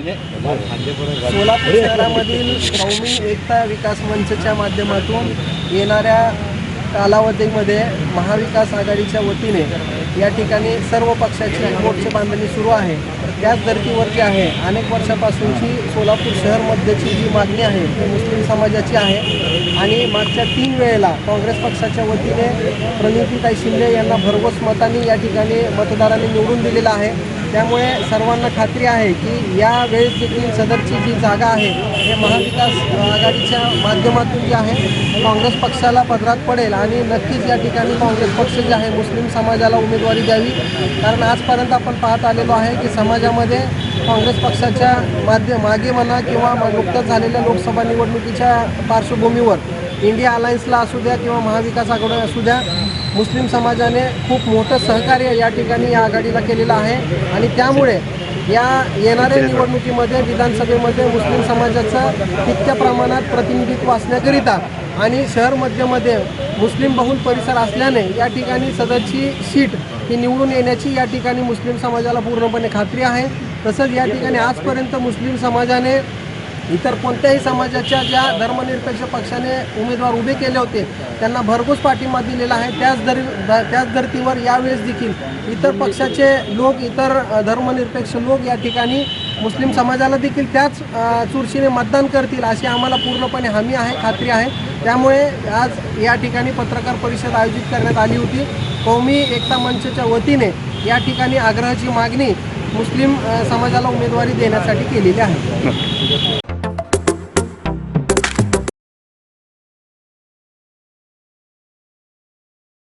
बोल सोलापूर शहरामधील सौमी एकता विकास मंचच्या माध्यमातून येणाऱ्या कालावधीमध्ये महाविकास आघाडीच्या वतीने या ठिकाणी सर्व पक्षाची मोर्चे बांधणी सुरू आहे. त्याच धर्तीवरती आहे. अनेक वर्षापासूनची सोलापूर शहरमध्येची जी मागणी आहे ती मुस्लिम समाजाची आहे. आणि मागच्या तीन वेळेला काँग्रेस पक्षाच्या वतीने प्रणितीताई शिंदे यांना भरघोस मतांनी या ठिकाणी मतदारांनी निवडून दिलेलं आहे. त्यामुळे सर्वांना खात्री आहे की या वेळेस देखील सदरची जी जागा आहे हे महाविकास आघाडीच्या माध्यमातून जी आहे काँग्रेस पक्षाला पदरात पडेल आणि नक्कीच या ठिकाणी काँग्रेस पक्ष जे आहे मुस्लिम समाजाला उमेदवारी द्यावी. कारण आजपर्यंत आपण पाहत आलेलो आहे की समाजामध्ये काँग्रेस पक्षाच्या माध्य मागे म्हणा किंवा नुकत्याच झालेल्या लोकसभा निवडणुकीच्या पार्श्वभूमीवर इंडिया अलायन्सला असू द्या किंवा महाविकास आघाडी असू द्या मुस्लिम समाजाने खूप मोठं सहकार्य या ठिकाणी या आघाडीला केलेलं आहे. आणि त्यामुळे या येणाऱ्या निवडणुकीमध्ये विधानसभेमध्ये मुस्लिम समाजाचं तितक्या प्रमाणात प्रतिनिधित्व असण्याकरिता आणि शहर मध्यमध्ये मुस्लिम बहुल परिसर असल्याने या ठिकाणी सदरची सीट ही निवडून येण्याची या ठिकाणी मुस्लिम समाजाला पूर्णपणे खात्री आहे. तसंच या ठिकाणी आजपर्यंत मुस्लिम समाजाने इतर कोणत्याही समाजाच्या ज्या धर्मनिरपेक्ष पक्षाने उमेदवार उभे केले होते त्यांना भरघोस पाठिंबा दिलेला आहे. त्याच दर द- त्याच धर्तीवर यावेळेस देखील इतर पक्षाचे लोक इतर धर्मनिरपेक्ष लोक या ठिकाणी मुस्लिम समाजाला देखील त्याच चुरशीने मतदान करतील अशी आम्हाला पूर्णपणे हमी आहे खात्री आहे. त्यामुळे आज या ठिकाणी पत्रकार परिषद आयोजित करण्यात आली होती. कौमी एकता मंचच्या वतीने या ठिकाणी आग्रहाची मागणी मुस्लिम समाजाला उमेदवारी देण्यासाठी केलेली आहे.